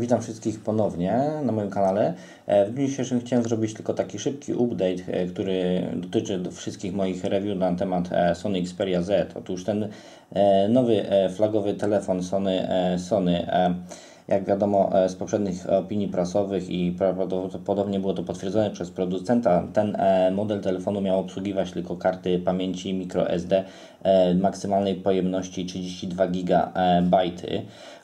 Witam wszystkich ponownie na moim kanale. E, w dniu dzisiejszym chciałem zrobić tylko taki szybki update, e, który dotyczy wszystkich moich review na temat e, Sony Xperia Z. Otóż ten nowy flagowy telefon Sony, Sony jak wiadomo z poprzednich opinii prasowych i prawdopodobnie było to potwierdzone przez producenta, ten model telefonu miał obsługiwać tylko karty pamięci microSD maksymalnej pojemności 32 GB.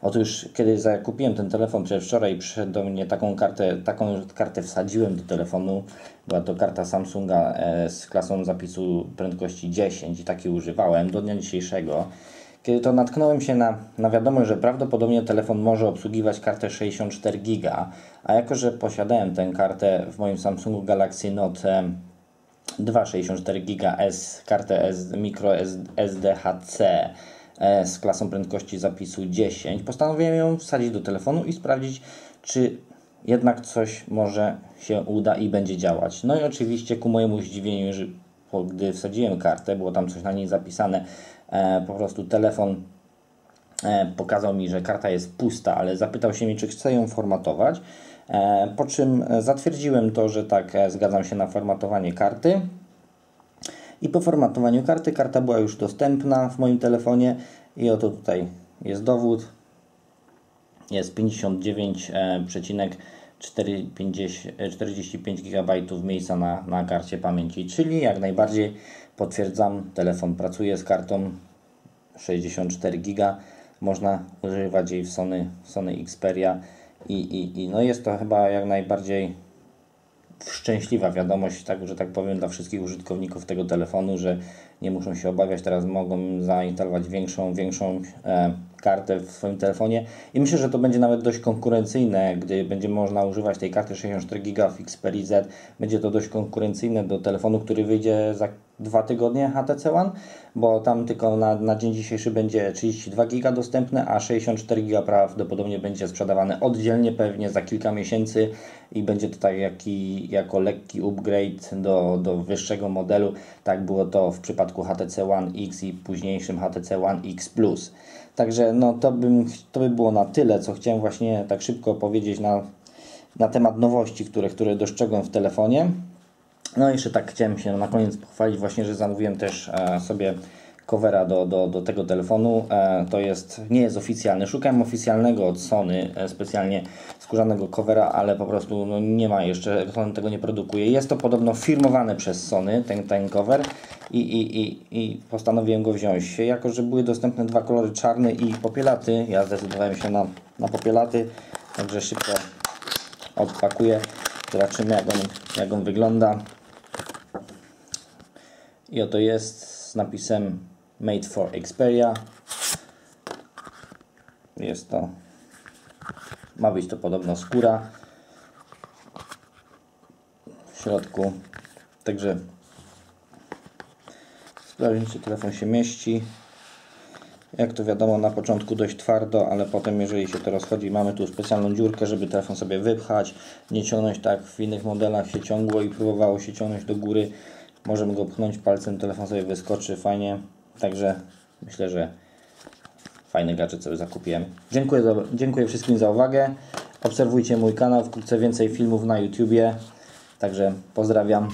Otóż kiedy zakupiłem ten telefon przedwczoraj, przyszedł do mnie taką kartę, taką kartę wsadziłem do telefonu. Była to karta Samsunga z klasą zapisu prędkości 10 i takiej używałem do dnia dzisiejszego. Kiedy to natknąłem się na, na wiadomość, że prawdopodobnie telefon może obsługiwać kartę 64 GB, a jako że posiadałem tę kartę w moim Samsungu Galaxy Note 2 64 GB S, kartę S, micro SDHC e, z klasą prędkości zapisu 10, postanowiłem ją wsadzić do telefonu i sprawdzić, czy jednak coś może się uda i będzie działać. No i oczywiście ku mojemu zdziwieniu, gdy wsadziłem kartę, było tam coś na niej zapisane, e, po prostu telefon e, pokazał mi, że karta jest pusta, ale zapytał się mnie, czy chcę ją formatować. E, po czym zatwierdziłem to, że tak, zgadzam się na formatowanie karty. I po formatowaniu karty, karta była już dostępna w moim telefonie i oto tutaj jest dowód. Jest 59,5 45 GB miejsca na, na karcie pamięci, czyli jak najbardziej potwierdzam, telefon pracuje z kartą 64 GB, można używać jej w Sony, Sony Xperia i, i, i no jest to chyba jak najbardziej szczęśliwa wiadomość, tak, że tak powiem, dla wszystkich użytkowników tego telefonu, że nie muszą się obawiać, teraz mogą zainstalować większą, większą e, kartę w swoim telefonie. I myślę, że to będzie nawet dość konkurencyjne, gdy będzie można używać tej karty 64 GB w Z, będzie to dość konkurencyjne do telefonu, który wyjdzie za dwa tygodnie HTC One, bo tam tylko na, na dzień dzisiejszy będzie 32 GB dostępne, a 64 GB prawdopodobnie będzie sprzedawane oddzielnie, pewnie za kilka miesięcy. I będzie to tak jaki, jako lekki upgrade do, do wyższego modelu. Tak było to w przypadku HTC One X i późniejszym HTC One X Plus. Także no, to, bym, to by było na tyle, co chciałem właśnie tak szybko powiedzieć na, na temat nowości, które, które dostrzegłem w telefonie. No i jeszcze tak chciałem się na koniec pochwalić właśnie, że zamówiłem też e, sobie covera do, do, do tego telefonu. E, to jest, nie jest oficjalny. Szukałem oficjalnego od Sony, e, specjalnie skórzanego covera, ale po prostu no, nie ma jeszcze, Sony tego nie produkuje. Jest to podobno firmowane przez Sony, ten, ten cover i, i, i, i postanowiłem go wziąć. Jako, że były dostępne dwa kolory, czarny i popielaty, ja zdecydowałem się na, na popielaty, także szybko odpakuję. Zobaczymy jak on, jak on wygląda. I oto jest z napisem Made for Xperia. Jest to, ma być to podobno skóra w środku. Także sprawdźmy, czy telefon się mieści. Jak to wiadomo, na początku dość twardo, ale potem, jeżeli się to rozchodzi, mamy tu specjalną dziurkę, żeby telefon sobie wypchać, nie ciągnąć tak w innych modelach się ciągło i próbowało się ciągnąć do góry. Możemy go pchnąć palcem, telefon sobie wyskoczy fajnie. Także myślę, że fajny gadżet sobie zakupiłem. Dziękuję, za, dziękuję wszystkim za uwagę. Obserwujcie mój kanał, wkrótce więcej filmów na YouTubie. Także pozdrawiam.